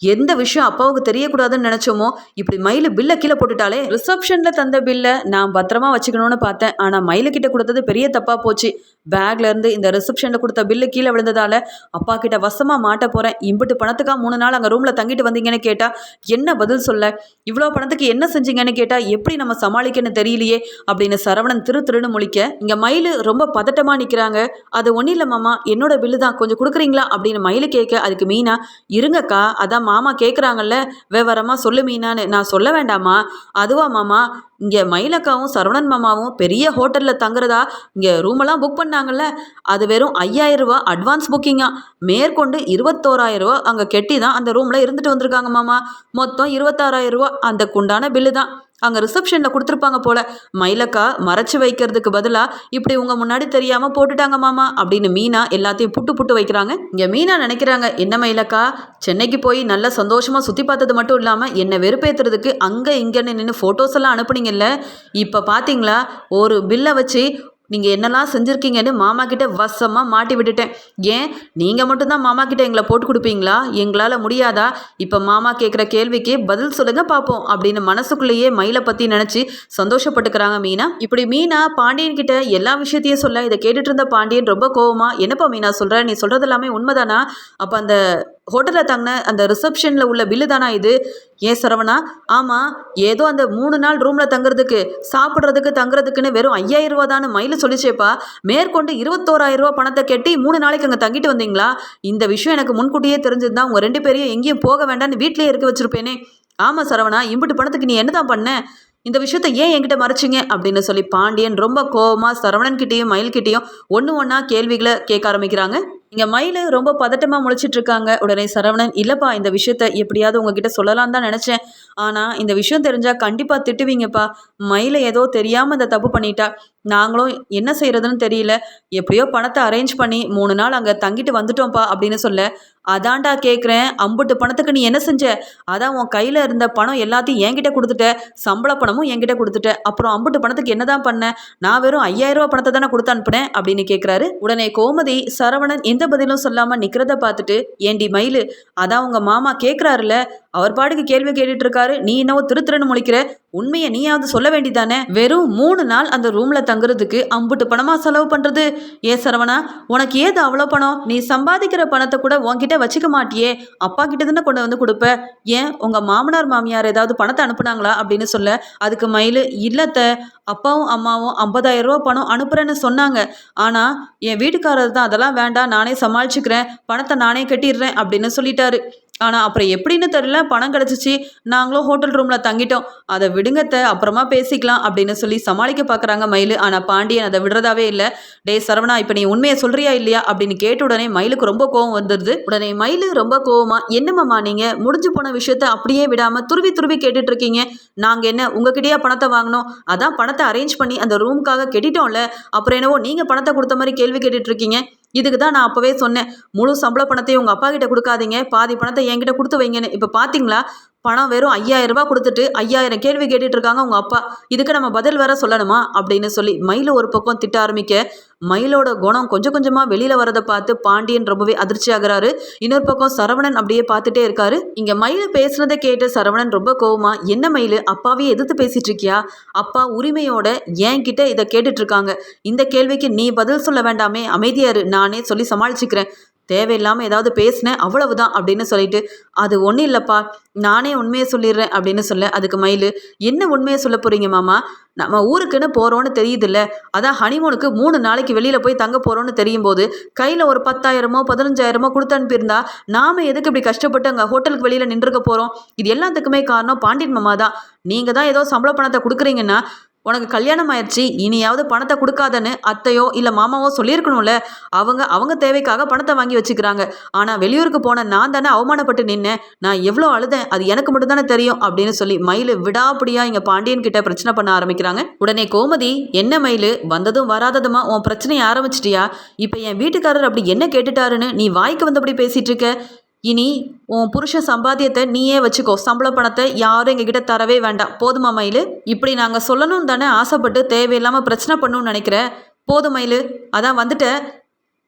எந்த விஷயம் அப்பாவுக்கு தெரியக்கூடாதுன்னு நினைச்சோமோ இப்படி மயில் பில்ல கீழே போட்டுட்டாலே ரிசப்ஷன்ல தந்த பில்லை நான் பத்திரமா வச்சுக்கணும்னு பார்த்தேன். ஆனா மயிலுக்கிட்ட கொடுத்தது பெரிய தப்பா போச்சு. பேக்ல இருந்து இந்த ரிசப்ஷன்ல கொடுத்த பில்லு கீழே விழுந்ததால அப்பா கிட்ட வசமா மாட்ட போறேன். இம்பிட்டு பணத்துக்கா மூணு நாள் அங்க ரூம்ல தங்கிட்டு வந்தீங்கன்னு கேட்டா என்ன பதில் சொல்ல? இவ்வளோ பணத்துக்கு என்ன செஞ்சீங்கன்னு கேட்டா எப்படி நம்ம சமாளிக்கன்னு தெரியலையே? அப்படின்னு சரவணன் திரு திருன்னு முழிக்க இங்க மயில் ரொம்ப பதட்டமா நிக்கிறாங்க. அது ஒன்றும் இல்லை மாமா. என்னோட பில்லு தான். கொஞ்சம் கொடுக்குறீங்களா? அப்படின்னு மயில் கேட்க அதுக்கு மீனா இருங்கக்கா. அதான் மாமா கேட்குறாங்கல்ல விவரமாக சொல்லு மீனான்னு. நான் சொல்ல வேண்டாமா? அதுவா மாமா இங்கே மயிலக்காவும் சரவணன் மாமாவும் பெரிய ஹோட்டலில் தங்குறதா? இங்கே ரூமெல்லாம் புக் பண்ணாங்கல்ல. அது வெறும் ஐயாயிரம் ரூபா அட்வான்ஸ் புக்கிங்கா மேற்கொண்டு இருபத்தோராயிரம் ரூபா அங்கே கெட்டி தான் அந்த ரூமில் இருந்துட்டு வந்திருக்காங்க மாமா. மொத்தம் இருபத்தாறாயிரம் ரூபா அந்த குண்டான பில்லு தான். அங்கே ரிசப்ஷனில் கொடுத்துருப்பாங்க போல. மயிலக்கா மறைச்சு வைக்கிறதுக்கு பதிலாக இப்படி உங்கள் முன்னாடி தெரியாமல் போட்டுட்டாங்க மாமா அப்படின்னு மீனா எல்லாத்தையும் புட்டு புட்டு வைக்கிறாங்க. இங்கே மீனா நினைக்கிறாங்க என்ன மயிலக்கா சென்னைக்கு போய் நல்லா சந்தோஷமாக சுற்றி பார்த்தது மட்டும் இல்லாமல் என்னை வெறுப்பேற்றுறதுக்கு அங்கே இங்கேன்னு நின்று ஃபோட்டோஸ் எல்லாம் அனுப்புனீங்கல்ல. இப்போ பார்த்தீங்களா ஒரு பில்லை வச்சு நீங்கள் என்னெல்லாம் செஞ்சுருக்கீங்கன்னு மாமா கிட்ட வசமாக மாட்டி விட்டுட்டேன். ஏன்? நீங்கள் மட்டும்தான் மாமா கிட்ட எங்களை போட்டு கொடுப்பீங்களா? எங்களால் முடியாதா? இப்போ மாமா கேட்குற கேள்விக்கு பதில் சொல்லுங்க பார்ப்போம் அப்படின்னு மனசுக்குள்ளேயே மயிலை பற்றி நினச்சி சந்தோஷப்பட்டுக்கிறாங்க மீனா. இப்படி மீனா பாண்டியன் கிட்ட எல்லா விஷயத்தையும் சொல்ல இதை கேட்டுட்டு இருந்த பாண்டியன் ரொம்ப கோவமா என்னப்பா மீனா சொல்கிற நீ சொல்கிறது எல்லாமே உண்மைதானா? அப்போ அந்த ஹோட்டலில் தங்கின அந்த ரிசப்ஷனில் உள்ள பில்லு தானா இது? ஏன் சரவணா? ஆமாம் ஏதோ அந்த மூணு நாள் ரூமில் தங்குறதுக்கு சாப்பிட்றதுக்கு தங்குறதுக்குன்னு வெறும் ஐயாயிரம் ரூபா தான் மயில் சொல்லிச்சேப்பா. மேற்கொண்டு இருபத்தோராயிரம் ரூபா பணத்தை கட்டி மூணு நாளைக்கு அங்கே தங்கிட்டு வந்தீங்களா? இந்த விஷயம் எனக்கு முன்கூட்டியே தெரிஞ்சிருந்தா உங்கள் ரெண்டு பேரையும் எங்கேயும் போக வேண்டாம்னு வீட்டிலேயே இருக்க வச்சுருப்பேனே. ஆமாம் சரவணா இம்பிட்டு பணத்துக்கு நீ என்ன தான் பண்ண? இந்த விஷயத்த ஏன் என்கிட்ட மறைச்சிங்க? அப்படின்னு சொல்லி பாண்டியன் ரொம்ப கோவமாக சரவணன்கிட்டேயும் மயில்கிட்டேயும் ஒன்று ஒன்றா கேள்விகளை கேட்க ஆரம்பிக்கிறாங்க. இங்கே மயில் ரொம்ப பதட்டமாக முழிச்சிட்டு இருக்காங்க உடனே சரவணன் இல்லைப்பா இந்த விஷயத்த எப்படியாவது உங்ககிட்ட சொல்லலாம் தான் நினச்சேன். ஆனால் இந்த விஷயம் தெரிஞ்சால் கண்டிப்பாக திட்டுவீங்கப்பா. மயில ஏதோ தெரியாமல் இந்த தப்பு பண்ணிட்டா. நாங்களும் என்ன செய்கிறதுன்னு தெரியல. எப்படியோ பணத்தை அரேஞ்ச் பண்ணி மூணு நாள் அங்கே தங்கிட்டு வந்துட்டோம்ப்பா அப்படின்னு சொல்ல அதான்டா கேட்குறேன் அம்புட்டு பணத்துக்கு நீ என்ன செஞ்ச? அதான் உன் கையில் இருந்த பணம் எல்லாத்தையும் என்கிட்ட கொடுத்துட்ட. சம்பள பணமும் என்கிட்ட கொடுத்துட்ட. அப்புறம் அம்புட்டு பணத்துக்கு என்னதான் பண்ண? நான் வெறும் ஐயாயிரம் பணத்தை தானே கொடுத்து அனுப்புனேன். அப்படின்னு கேட்குறாரு உடனே கோமதி சரவணன் எந்த பதிலும் சொல்லாமல் நிற்கிறத பார்த்துட்டு ஏண்டி மயிலு அதான் உங்கள் மாமா கேட்குறாருல அவர் பாட்டுக்கு கேள்வி கேட்டுட்டு இருக்காரு. நீ என்னவோ திருத்திருன்னு முழிக்கிற. உண்மையை நீயாவது சொல்ல வேண்டிதானே? வெறும் மூணு நாள் அந்த ரூம்ல தங்குறதுக்கு அம்புட்டு பணமா செலவு பண்றது? ஏ சரவணா உனக்கு ஏது அவ்வளோ பணம்? நீ சம்பாதிக்கிற பணத்தை கூட உன்கிட்ட வச்சுக்க மாட்டியே. அப்பா கிட்ட தானே கொண்டு வந்து கொடுப்ப? ஏன் உங்க மாமனார் மாமியார் ஏதாவது பணத்தை அனுப்புனாங்களா அப்படின்னு சொல்ல? அதுக்கு மயில் இல்லத்த அப்பாவும் அம்மாவும் ஐம்பதாயிரம் ரூபா பணம் அனுப்புறேன்னு சொன்னாங்க. ஆனா என் வீட்டுக்காரர் தான் அதெல்லாம் வேண்டாம். நானே சமாளிச்சுக்கிறேன். பணத்தை நானே கட்டிடுறேன் அப்படின்னு சொல்லிட்டாரு. ஆனால் அப்புறம் எப்படின்னு தெரியல. பணம் கிடச்சிச்சு. நாங்களும் ஹோட்டல் ரூமில் தங்கிட்டோம். அதை விடுங்கத்த அப்புறமா பேசிக்கலாம் அப்படின்னு சொல்லி சமாளிக்க பார்க்குறாங்க மயில். ஆனால் பாண்டியன் அதை விடுறதாவே இல்லை. டே சரவணா இப்போ நீ உண்மையை சொல்கிறியா இல்லையா? அப்படின்னு கேட்ட உடனே மயிலுக்கு ரொம்ப கோவம் வந்துடுது உடனே மயில் ரொம்ப கோவமாக என்னம்மா நீங்கள் முடிஞ்சு போன விஷயத்த அப்படியே விடாமல் துருவி துருவி கேட்டுட்டு இருக்கீங்க. நாங்கள் என்ன உங்ககிட்டயே பணத்தை வாங்கினோம்? அதான் பணத்தை அரேஞ்ச் பண்ணி அந்த ரூமுக்காக கெட்டிட்டோம்ல. அப்புறம் என்னவோ நீங்கள் பணத்தை கொடுத்த மாதிரி கேள்வி கேட்டுட்ருக்கீங்க இதுக்கு தான் நான் அப்போவே சொன்னேன். முழு சம்பள பணத்தையும் உங்கள் அப்பா கிட்ட கொடுக்காதீங்க. பாதி பணத்தை என்கிட்ட கொடுத்து வைங்கன்னு. இப்போ பார்த்தீங்களா பணம் வெறும் ஐயாயிரம் ரூபாய் கொடுத்துட்டு ஐயாயிரம் கேள்வி கேட்டுட்டு இருக்காங்க உங்க அப்பா. இதுக்கு நம்ம பதில் வேற சொல்லணுமா? அப்படின்னு சொல்லி மயில ஒரு பக்கம் திட்ட ஆரம்பிக்க மயிலோட குணம் கொஞ்சம் கொஞ்சமாக வெளியில் வரதை பார்த்து பாண்டியன் ரொம்பவே அதிர்ச்சி ஆகிறாரு. இன்னொரு பக்கம் சரவணன் அப்படியே பார்த்துட்டே இருக்காரு. இங்கே மயில் பேசுனதை கேட்டு சரவணன் ரொம்ப கோவமா என்ன மயில் அப்பாவே எதிர்த்து பேசிட்டு இருக்கியா? அப்பா உரிமையோட என்கிட்ட இதை கேட்டுட்டு இருக்காங்க இந்த கேள்விக்கு நீ பதில் சொல்ல வேண்டாமே அமைதியாரு நானே சொல்லி சமாளிச்சுக்கிறேன். தேவையில்லாமல் ஏதாவது பேசினேன் அவ்வளவுதான் அப்படின்னு சொல்லிட்டு அது ஒன்றும் இல்லைப்பா நானே உண்மையை சொல்லிடுறேன் அப்படின்னு சொல்ல அதுக்கு மயில் என்ன உண்மையை சொல்ல போகிறீங்க மாமா? நம்ம ஊருக்குன்னு போகிறோன்னு தெரியுதுல்ல அதான் ஹனிமூனுக்கு மூணு நாளைக்கு வெளியில் போய் தங்க போகிறோன்னு தெரியும் போது கையில் ஒரு பத்தாயிரமோ பதினஞ்சாயிரமோ கொடுத்து அனுப்பியிருந்தா நாம் எதுக்கு இப்படி கஷ்டப்பட்டு அங்கே ஹோட்டலுக்கு வெளியில் நின்றுக்க போகிறோம் இது எல்லாத்துக்குமே காரணம் பாண்டியன் மாமா தான். நீங்கள் தான் ஏதோ சம்பள பணத்தை கொடுக்குறீங்கன்னா உனக்கு கல்யாணம் ஆயிடுச்சு இனியாவது பணத்தை கொடுக்காதன்னு அத்தையோ இல்லை மாமாவோ சொல்லியிருக்கணும்ல. அவங்க அவங்க தேவைக்காக பணத்தை வாங்கி வச்சுக்கிறாங்க. ஆனால் வெளியூருக்கு போன நான் தானே அவமானப்பட்டு நின்னேன். நான் எவ்வளோ அழுதேன் அது எனக்கு மட்டும் தானே தெரியும் அப்படின்னு சொல்லி மயில் விடாப்பிடியா இங்கே பாண்டியன் கிட்ட பிரச்சனை பண்ண ஆரம்பிக்கிறாங்க. உடனே கோமதி என்ன மயில் வந்ததும் வராததுமா? உன் பிரச்சனையை ஆரம்பிச்சிட்டியா? இப்போ என் வீட்டுக்காரர் அப்படி என்ன கேட்டுட்டாருன்னு நீ வாய்க்கு வந்தபடி பேசிட்டு இருக்க? இனி உன் புருஷன் சம்பாத்தியத்தை நீயே வச்சுக்கோ. சம்பள பணத்தை யாரும் எங்ககிட்ட தரவே வேண்டாம். போதுமா மயில். இப்படி நாங்கள் சொல்லணும் தானே ஆசைப்பட்டு தேவையில்லாமல் பிரச்சனை பண்ணணும்னு நினைக்கிறேன் போதும் மயில். அதான் வந்துட்டேன்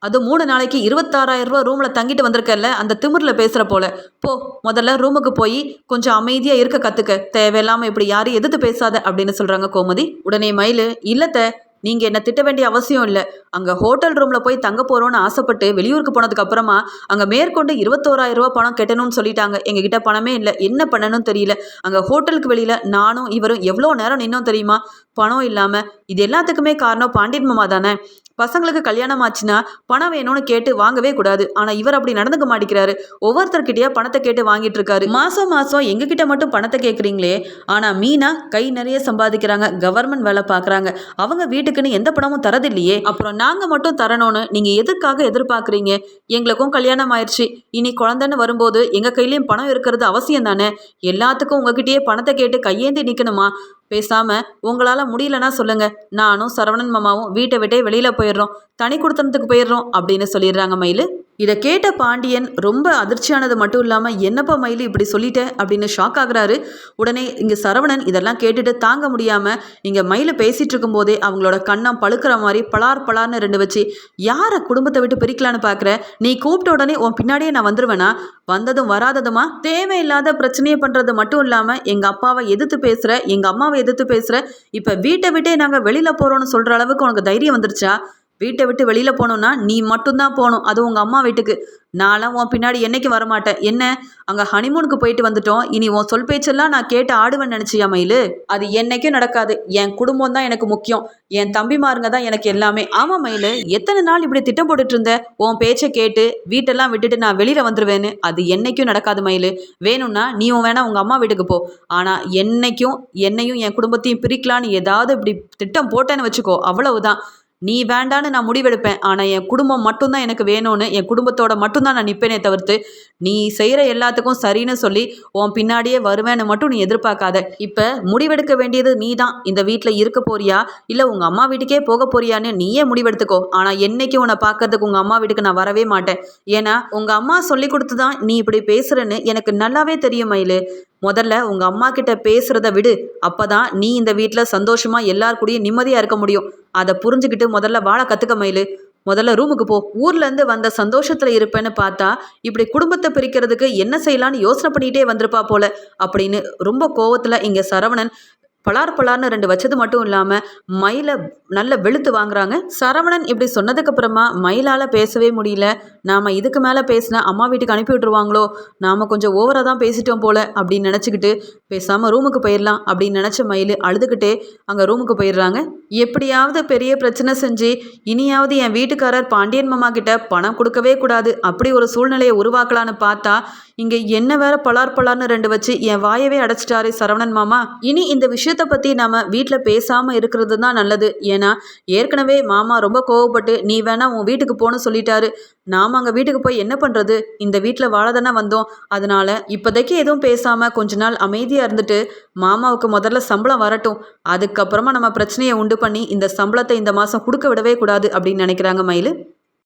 அது மூணு நாளைக்கு இருபத்தாறாயிரம் ரூபா ரூமில் தங்கிட்டு வந்திருக்கல அந்த திமிரில் பேசுகிற போல. போ முதல்ல ரூமுக்கு போய் கொஞ்சம் அமைதியாக இருக்க கற்றுக்க தேவையில்லாமல் இப்படி யாரும் எதிர்த்து பேசாத அப்படின்னு சொல்கிறாங்க கோமதி. உடனே மயில் இல்லத்தை நீங்கள் என்ன திட்ட வேண்டிய அவசியம் இல்லை. அங்கே ஹோட்டல் ரூமில் போய் தங்க போகிறோன்னு ஆசைப்பட்டு வெளியூருக்கு போனதுக்கு அப்புறமா அங்கே மேற்கொண்டு இருபத்தோராயிரம் ரூபா பணம் கட்டணும்னு சொல்லிட்டாங்க. எங்ககிட்ட பணமே இல்லை. என்ன பண்ணணும்னு தெரியல. அங்கே ஹோட்டலுக்கு வெளியில் நானும் இவரும் எவ்வளோ நேரம் நின்னோம் தெரியுமா? பணம் இல்லாமல் இது எல்லாத்துக்குமே காரணம் பாண்டியன் மாமா தானே. பசங்களுக்கு கல்யாணம் ஆச்சுன்னா பணம் வேணும்னு கேட்டு வாங்கவே கூடாது. ஆனால் இவர் அப்படி நடந்துக்க மாட்டேங்கிறாரு. ஒவ்வொருத்தர்கிட்டயா பணத்தை கேட்டு வாங்கிட்டு இருக்காரு மாசம் மாசம் எங்ககிட்ட மட்டும் பணத்தை கேட்குறீங்களே ஆனால் மீனா கை நிறைய சம்பாதிக்கிறாங்க. கவர்மெண்ட் வேலை பார்க்குறாங்க அவங்க வீட்டுக்குன்னு எந்த பணமும் தரதில்லையே. அப்புறம் நாங்கள் மட்டும் தரணும்னு நீங்கள் எதுக்காக எதிர்பார்க்குறீங்க எங்களுக்கும் கல்யாணம் ஆயிடுச்சு இனி குழந்தைன்னு வரும்போது எங்கள் கையிலையும் பணம் இருக்கிறது அவசியம் தானே? எல்லாத்துக்கும் உங்ககிட்டயே பணத்தை கேட்டு கையேந்தி நிற்கணுமா பேசாம உங்களால முடியலன்னா சொல்லுங்க. நானும் சரவணன் மாமாவும் வீட்டை விட்டே வெளியில போயிடுறோம். தனி கொடுத்தனத்துக்கு போயிடுறோம் அப்படின்னு சொல்லிடுறாங்க மயில். இதை கேட்ட பாண்டியன் ரொம்ப அதிர்ச்சியானது மட்டும் இல்லாமல் என்னப்பா மயில் இப்படி சொல்லிட்டேன் அப்படின்னு ஷாக் ஆகுறாரு. உடனே இங்கே சரவணன் இதெல்லாம் கேட்டுட்டு தாங்க முடியாமல் இங்கே மயில பேசிகிட்டு இருக்கும்போதே அவங்களோட கண்ணம் பழுக்கிற மாதிரி பலார் பலார்னு ரெண்டு வச்சு யாரை குடும்பத்தை விட்டு பிரிக்கலான்னு பார்க்குற நீ கூப்பிட்ட உடனே உன் பின்னாடியே நான் வந்துடுவேனா வந்ததும் வராததுமா? தேவையில்லாத பிரச்சனையை பண்ணுறது மட்டும் இல்லாமல் எங்கள் அப்பாவை எதிர்த்து பேசுகிற எங்கள் அம்மாவை எதிர்த்து பேசுகிற இப்போ வீட்டை விட்டே நாங்கள் வெளியில் போகிறோன்னு சொல்கிற அளவுக்கு உனக்கு தைரியம் வந்துருச்சா? வீட்டை விட்டு வெளியில் போகணுன்னா நீ மட்டும்தான் போகணும். அது உங்கள் அம்மா வீட்டுக்கு. நான்லாம் உன் பின்னாடி என்னைக்கு வரமாட்டேன்? என்ன? அங்கே ஹனிமூனுக்கு போயிட்டு வந்துட்டோம். இனி உன் சொல் பேச்செல்லாம் நான் கேட்டு ஆடுவேன் நினச்சியா மயில்? அது என்னைக்கும் நடக்காது. என் குடும்பம் தான் எனக்கு முக்கியம். என் தம்பிமாருங்க தான் எனக்கு எல்லாமே. ஆமாம் மயில். எத்தனை நாள் இப்படி திட்டம் போட்டுட்டு இருந்த? உன் பேச்சை கேட்டு வீட்டெல்லாம் விட்டுட்டு நான் வெளியில் வந்துடுவேன்னு அது என்னைக்கும் நடக்காது மயில். வேணும்னா நீயும் வேணா உங்கள் அம்மா வீட்டுக்கு போ. ஆனால் என்னைக்கும் என்னையும் என் குடும்பத்தையும் பிரிக்கலான்னு ஏதாவது இப்படி திட்டம் போட்டேன்னு வச்சுக்கோ அவ்வளவுதான். நீ வேண்டான்னு நான் முடிவெடுப்பேன். ஆனால் என் குடும்பம் மட்டும்தான் எனக்கு வேணும்னு என் குடும்பத்தோட மட்டும்தான் நான் நிற்பேனே தவிர்த்து நீ செய்கிற எல்லாத்துக்கும் சரின்னு சொல்லி உன் பின்னாடியே வருவேன்னு மட்டும் நீ எதிர்பார்க்காத. இப்போ முடிவெடுக்க வேண்டியது நீ தான் இந்த வீட்டில் இருக்க போறியா? இல்லை உங்கள் அம்மா வீட்டுக்கே போக போறியான்னு நீயே முடிவெடுத்துக்கோ. ஆனால் என்னைக்கு உன்னை பார்க்கறதுக்கு உங்கள் அம்மா வீட்டுக்கு நான் வரவே மாட்டேன். ஏன்னா உங்கள் அம்மா சொல்லி கொடுத்து தான் நீ இப்படி பேசுகிறேன்னு எனக்கு நல்லாவே தெரியும் மயிலு. முதல்ல உங்கள் அம்மா கிட்ட பேசுகிறத விடு. அப்பதான் நீ இந்த வீட்டில் சந்தோஷமாக எல்லார் கூடயும் இருக்க முடியும். அதை புரிஞ்சுக்கிட்டு முதல்ல வாழ கத்துக்க மயிலு. முதல்ல ரூமுக்கு போ. ஊர்ல இருந்து வந்த சந்தோஷத்துல இருப்பேன்னு பார்த்தா இப்படி குடும்பத்தை பிரிக்கிறதுக்கு என்ன செய்யலான்னு யோசனை பண்ணிட்டே வந்திருப்பா போல. அப்படின்னு ரொம்ப கோவத்துல இங்க சரவணன் பலார் பலார்னு ரெண்டு வச்சது மட்டும் இல்லாமல் மயிலை நல்ல வெளுத்து வாங்குறாங்க. சரவணன் இப்படி சொன்னதுக்கப்புறமா மயிலால் பேசவே முடியல. நாம் இதுக்கு மேலே பேசினா அம்மா வீட்டுக்கு அனுப்பி விட்டுருவாங்களோ? நாம் கொஞ்சம் ஓவராக தான் பேசிட்டோம் போல அப்படின்னு நினச்சிக்கிட்டு பேசாமல் ரூமுக்கு போயிடலாம் அப்படின்னு நினச்ச மயில் அழுதுகிட்டே அங்கே ரூமுக்கு போயிடுறாங்க. எப்படியாவது பெரிய பிரச்சனை செஞ்சு இனியாவது என் வீட்டுக்காரர் பாண்டியன் மாமா கிட்ட பணம் கொடுக்கவே கூடாது அப்படி ஒரு சூழ்நிலையை உருவாக்கலான்னு பார்த்தா இங்கே என்ன வேற பலார் பலார்னு ரெண்டு வச்சு என் வாயவே அடைச்சிட்டாரே சரவணன் மாமா. இனி இந்த விஷயத்தை பற்றி நாம வீட்டில் பேசாமல் இருக்கிறது தான் நல்லது. ஏன்னா ஏற்கனவே மாமா ரொம்ப கோவப்பட்டு நீ வேணா உன் வீட்டுக்கு போன்னு சொல்லிட்டாரு. நாம் அங்கே வீட்டுக்கு போய் என்ன பண்ணுறது இந்த வீட்டில் வாழ தானே வந்தோம். அதனால இப்போதைக்கு எதுவும் பேசாமல் கொஞ்ச நாள் அமைதியாக இருந்துட்டு மாமாவுக்கு முதல்ல சம்பளம் வரட்டும். அதுக்கப்புறமா நம்ம பிரச்சனையை உண்டு பண்ணி இந்த சம்பளத்தை இந்த மாதம் கொடுக்க விடவே கூடாது அப்படின்னு நினைக்கிறாங்க மயிலு.